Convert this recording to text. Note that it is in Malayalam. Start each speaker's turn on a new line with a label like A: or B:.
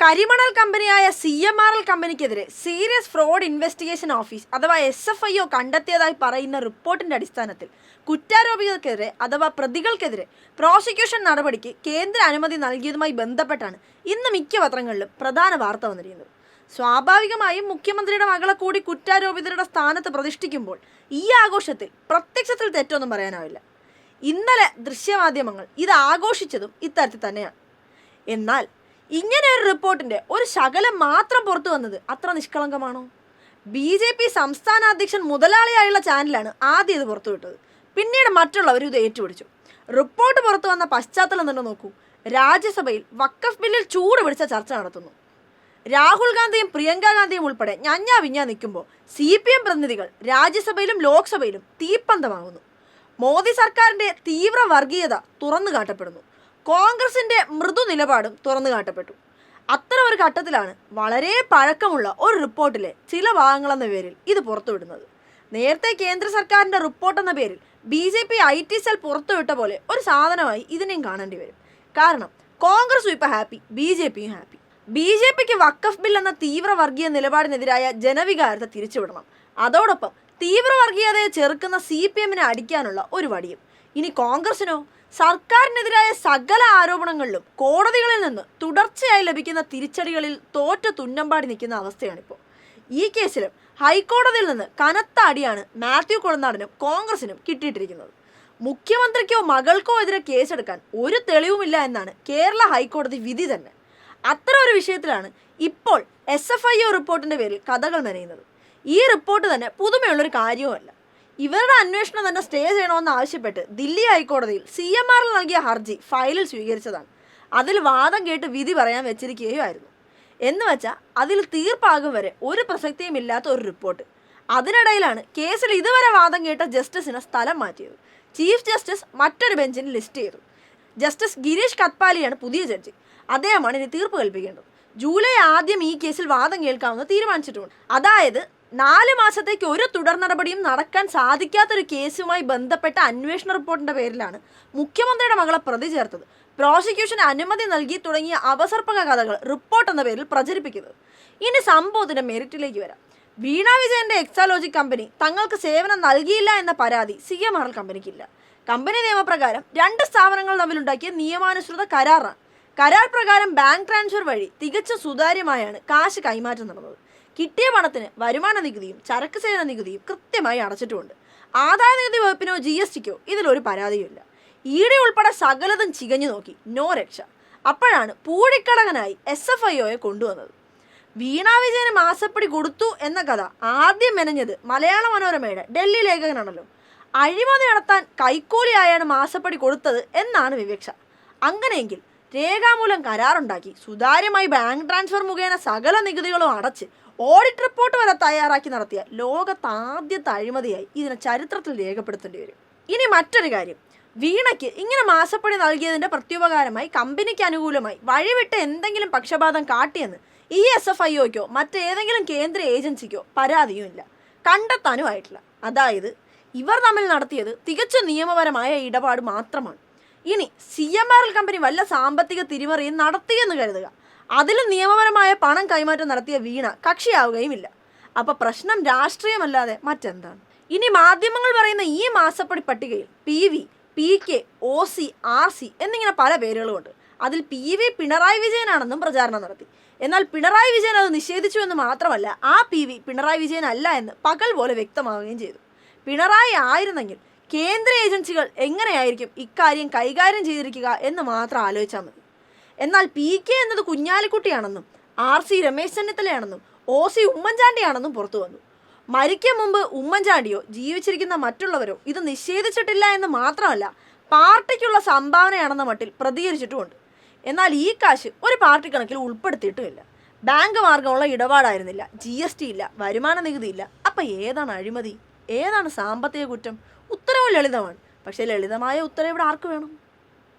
A: കരിമണൽ കമ്പനിയായ സി എം ആർ എൽ കമ്പനിക്കെതിരെ സീരിയസ് ഫ്രോഡ് ഇൻവെസ്റ്റിഗേഷൻ ഓഫീസ് അഥവാ എസ് എഫ് ഐ ഒ കണ്ടെത്തിയതായി പറയുന്ന റിപ്പോർട്ടിന്റെ അടിസ്ഥാനത്തിൽ കുറ്റാരോപികൾക്കെതിരെ അഥവാ പ്രതികൾക്കെതിരെ പ്രോസിക്യൂഷൻ നടപടിക്ക് കേന്ദ്ര അനുമതി നൽകിയതുമായി ബന്ധപ്പെട്ടാണ് ഇന്ന് മിക്ക പത്രങ്ങളിലും പ്രധാന വാർത്ത വന്നിരിക്കുന്നത്. സ്വാഭാവികമായും മുഖ്യമന്ത്രിയുടെ മകളെ കൂടി കുറ്റാരോപിതരുടെ സ്ഥാനത്ത് പ്രതിഷ്ഠിക്കുമ്പോൾ ഈ ആഘോഷത്തിൽ പ്രത്യക്ഷത്തിൽ തെറ്റൊന്നും പറയാനാവില്ല. ഇന്നലെ ദൃശ്യമാധ്യമങ്ങൾ ഇത് ആഘോഷിച്ചതും ഇത്തരത്തിൽ തന്നെയാണ്. എന്നാൽ ഇങ്ങനെ ഒരു റിപ്പോർട്ടിന്റെ ഒരു ശകലം മാത്രം പുറത്തു വന്നത് അത്ര നിഷ്കളങ്കമാണോ? ബി ജെ പി സംസ്ഥാന അധ്യക്ഷൻ മുതലാളിയായുള്ള ചാനലാണ് ആദ്യം ഇത് പുറത്തുവിട്ടത് പിന്നീട് മറ്റുള്ളവർ ഇത് ഏറ്റുപിടിച്ചു. റിപ്പോർട്ട് പുറത്തു വന്ന പശ്ചാത്തലം തന്നെ നോക്കൂ. രാജ്യസഭയിൽ വക്കഫ് ബില്ലിൽ ചൂട് പിടിച്ച ചർച്ച നടത്തുന്നു. രാഹുൽ ഗാന്ധിയും പ്രിയങ്ക ഗാന്ധിയും ഉൾപ്പെടെ ഞഞ്ഞാ വിഞ്ഞാ നിൽക്കുമ്പോൾ സി പി എം പ്രതിനിധികൾ രാജ്യസഭയിലും ലോക്സഭയിലും തീപ്പന്തമാകുന്നു. മോദി സർക്കാരിന്റെ തീവ്ര വർഗീയത തുറന്നു കാട്ടപ്പെടുന്നു. കോൺഗ്രസിന്റെ മൃദു നിലപാടും തുറന്നു കാട്ടപ്പെട്ടു. അത്തരം ഒരു ഘട്ടത്തിലാണ് വളരെ പഴക്കമുള്ള ഒരു റിപ്പോർട്ടിലെ ചില ഭാഗങ്ങളെന്ന പേരിൽ ഇത് പുറത്തുവിടുന്നത്. നേരത്തെ കേന്ദ്ര സർക്കാരിന്റെ റിപ്പോർട്ട് എന്ന പേരിൽ B J P I T cell പുറത്തുവിട്ട പോലെ ഒരു സാധനമായി ഇതിനെയും കാണേണ്ടി വരും. കാരണം കോൺഗ്രസും ഇപ്പോൾ ഹാപ്പി ബി ജെ പിയും ഹാപ്പി. ബി ജെ പിക്ക് വക്കഫ് ബിൽ എന്ന തീവ്ര വർഗീയ നിലപാടിനെതിരായ ജനവികാരത്തെ തിരിച്ചുവിടണം. അതോടൊപ്പം തീവ്രവർഗീയതയെ ചെറുക്കുന്ന സി പി എമ്മിനെ അടിക്കാനുള്ള ഒരു വടിയും. ഇനി കോൺഗ്രസിനോ? സർക്കാരിനെതിരായ സകല ആരോപണങ്ങളിലും കോടതികളിൽ നിന്ന് തുടർച്ചയായി ലഭിക്കുന്ന തിരിച്ചടികളിൽ തോറ്റ തുന്നമ്പാടി നിൽക്കുന്ന അവസ്ഥയാണിപ്പോൾ ഈ കേസിലും ഹൈക്കോടതിയിൽ നിന്ന് കനത്ത അടിയാണ് മാത്യു കൊളനാടിനും കോൺഗ്രസിനും കിട്ടിയിട്ടിരിക്കുന്നത്. മുഖ്യമന്ത്രിക്കോ മകൾക്കോ എതിരെ കേസെടുക്കാൻ ഒരു തെളിവുമില്ല എന്നാണ് കേരള ഹൈക്കോടതി വിധി തന്നെ. അത്തരം ഒരു വിഷയത്തിലാണ് ഇപ്പോൾ എസ് എഫ് ഐ ഒ റിപ്പോർട്ടിന്റെ പേരിൽ കഥകൾ നനയുന്നത്. ഈ റിപ്പോർട്ട് തന്നെ പുതുമയുള്ളൊരു കാര്യവുമല്ല. ഇവരുടെ അന്വേഷണം തന്നെ സ്റ്റേ ചെയ്യണമെന്ന് ആവശ്യപ്പെട്ട് ദില്ലി ഹൈക്കോടതിയിൽ സി എം ആറിൽ നൽകിയ ഹർജി ഫയലിൽ സ്വീകരിച്ചതാണ്. അതിൽ വാദം കേട്ട് വിധി പറയാൻ വെച്ചിരിക്കുകയുമായിരുന്നു. എന്ന് വെച്ചാൽ അതിൽ തീർപ്പാകും വരെ ഒരു പ്രസക്തിയും ഇല്ലാത്ത ഒരു റിപ്പോർട്ട്. അതിനിടയിലാണ് കേസിൽ ഇതുവരെ വാദം കേട്ട ജസ്റ്റിസിനെ സ്ഥലം മാറ്റിയത്. ചീഫ് ജസ്റ്റിസ് മറ്റൊരു ബെഞ്ചിന് ലിസ്റ്റ് ചെയ്തു. ജസ്റ്റിസ് ഗിരീഷ് കത്പാലിയാണ് പുതിയ ജഡ്ജി. അദ്ദേഹമാണ് ഇനി തീർപ്പ് കൽപ്പിക്കേണ്ടത്. ജൂലൈ ആദ്യം ഈ കേസിൽ വാദം കേൾക്കാമെന്ന് തീരുമാനിച്ചിട്ടുണ്ട്. അതായത് നാല് മാസത്തേക്ക് ഒരു തുടർ നടപടിയും നടക്കാൻ സാധിക്കാത്തൊരു കേസുമായി ബന്ധപ്പെട്ട അന്വേഷണ റിപ്പോർട്ടിന്റെ പേരിലാണ് മുഖ്യമന്ത്രിയുടെ മകളെ പ്രതി ചേർത്തത്. പ്രോസിക്യൂഷൻ അനുമതി നൽകി തുടങ്ങിയ അവസർപ്പക കഥകൾ റിപ്പോർട്ട് എന്ന പേരിൽ പ്രചരിപ്പിക്കുന്നത്. ഇനി സംഭവത്തിന്റെ മെറിറ്റിലേക്ക് വരാം. വീണ വിജയന്റെ എക്സാലോജി കമ്പനി തങ്ങൾക്ക് സേവനം നൽകിയില്ല എന്ന പരാതി സി എം ആർ കമ്പനിക്കില്ല. കമ്പനി നിയമപ്രകാരം രണ്ട് സ്ഥാപനങ്ങൾ തമ്മിലുണ്ടാക്കിയ നിയമാനുസൃത കരാറാണ് കരാർ പ്രകാരം ബാങ്ക് ട്രാൻസ്ഫർ വഴി തികച്ച സുതാര്യമായാണ് കാശ് കൈമാറ്റം നടന്നത്. കിട്ടിയ പണത്തിന് വരുമാന നികുതിയും ചരക്ക് സേവന നികുതിയും കൃത്യമായി അടച്ചിട്ടുമുണ്ട്. ആദായ നികുതി വകുപ്പിനോ ജി എസ് ടിക്കോ ഇതിലൊരു പരാതിയുമില്ല. ഡി ഉൾപ്പെടെ സകലതും ചികഞ്ഞു നോക്കി. നോ രക്ഷ. അപ്പോഴാണ് പൂഴിക്കടകനായി എസ് എഫ് ഐ ഒയെ കൊണ്ടുവന്നത്. വീണാ വിജയന് മാസപ്പടി കൊടുത്തു എന്ന കഥ ആദ്യം മെനഞ്ഞത് മലയാള മനോരമയുടെ ഡൽഹി ലേഖകനാണല്ലോ. അഴിമതി നടത്താൻ കൈക്കൂലിയായാണ് മാസപ്പടി കൊടുത്തത് എന്നാണ് വിവക്ഷ. അങ്ങനെയെങ്കിൽ രേഖാമൂലം കരാറുണ്ടാക്കി. സുതാര്യമായി ബാങ്ക് ട്രാൻസ്ഫർ മുഖേന സകല നികുതികളും അടച്ച് ഓഡിറ്റ് റിപ്പോർട്ട് വരെ തയ്യാറാക്കി നടത്തിയ ലോകത്ത് ആദ്യത്തെ അഴിമതിയായി ഇതിനെ ചരിത്രത്തിൽ രേഖപ്പെടുത്തേണ്ടി വരും. ഇനി മറ്റൊരു കാര്യം. വീണയ്ക്ക് ഇങ്ങനെ മാസപ്പടി നൽകിയതിന്റെ പ്രത്യുപകാരമായി കമ്പനിക്ക് അനുകൂലമായി വഴിവിട്ട് എന്തെങ്കിലും പക്ഷപാതം കാട്ടിയെന്ന് ഇ എസ് എഫ് ഐ ഒക്കോ മറ്റേതെങ്കിലും കേന്ദ്ര ഏജൻസിക്കോ പരാതിയുമില്ല കണ്ടെത്താനും ആയിട്ടില്ല. അതായത് ഇവർ തമ്മിൽ നടത്തിയത് തികച്ചും നിയമപരമായ ഇടപാട് മാത്രമാണ്. ഇനി C M R L company വല്ല സാമ്പത്തിക തിരിമറിയും നടത്തിയെന്ന് കരുതുക. അതിൽ നിയമപരമായ പണം കൈമാറ്റം നടത്തിയ വീണ കക്ഷിയാവുകയുമില്ല. അപ്പൊ പ്രശ്നം രാഷ്ട്രീയമല്ലാതെ മറ്റെന്താണ്? ഇനി മാധ്യമങ്ങൾ പറയുന്ന ഈ മാസപ്പടി പട്ടികയിൽ P V P K O C R C എന്നിങ്ങനെ പല പേരുകളുമുണ്ട്. അതിൽ പി വി പിണറായി വിജയനാണെന്നും പ്രചാരണം നടത്തി. എന്നാൽ പിണറായി വിജയൻ അത് നിഷേധിച്ചു എന്ന് മാത്രമല്ല ആ പി വി പിണറായി വിജയൻ അല്ല എന്ന് പകൽ പോലെ വ്യക്തമാവുകയും ചെയ്തു. പിണറായി ആയിരുന്നെങ്കിൽ കേന്ദ്ര ഏജൻസികൾ എങ്ങനെയായിരിക്കും ഇക്കാര്യം കൈകാര്യം ചെയ്തിരിക്കുക എന്ന് മാത്രം ആലോചിച്ചാൽ മതി. എന്നാൽ പി കെ എന്നത് കുഞ്ഞാലിക്കുട്ടിയാണെന്നും ആർ സി രമേശ് ചെന്നിത്തലയാണെന്നും ഒ സി ഉമ്മൻചാണ്ടിയാണെന്നും പുറത്തു വന്നു. മരിക്കും മുമ്പ് ഉമ്മൻചാണ്ടിയോ ജീവിച്ചിരിക്കുന്ന മറ്റുള്ളവരോ ഇത് നിഷേധിച്ചിട്ടില്ല എന്ന് മാത്രമല്ല പാർട്ടിക്കുള്ള സംഭാവനയാണെന്ന മട്ടിൽ പ്രതികരിച്ചിട്ടുമുണ്ട്. എന്നാൽ ഈ കാശ് ഒരു പാർട്ടി കണക്കിൽ ഉൾപ്പെടുത്തിയിട്ടുമില്ല. ബാങ്ക് മാർഗമുള്ള ഇടപാടായിരുന്നില്ല ജി എസ് ടി ഇല്ല വരുമാന നികുതി ഇല്ല. അപ്പം ഏതാണ് അഴിമതി? ഏതാണ് സാമ്പത്തിക കുറ്റം? ഉത്തരവും ലളിതമാണ്. പക്ഷേ ലളിതമായ ഉത്തരം ഇവിടെ ആർക്ക് വേണം?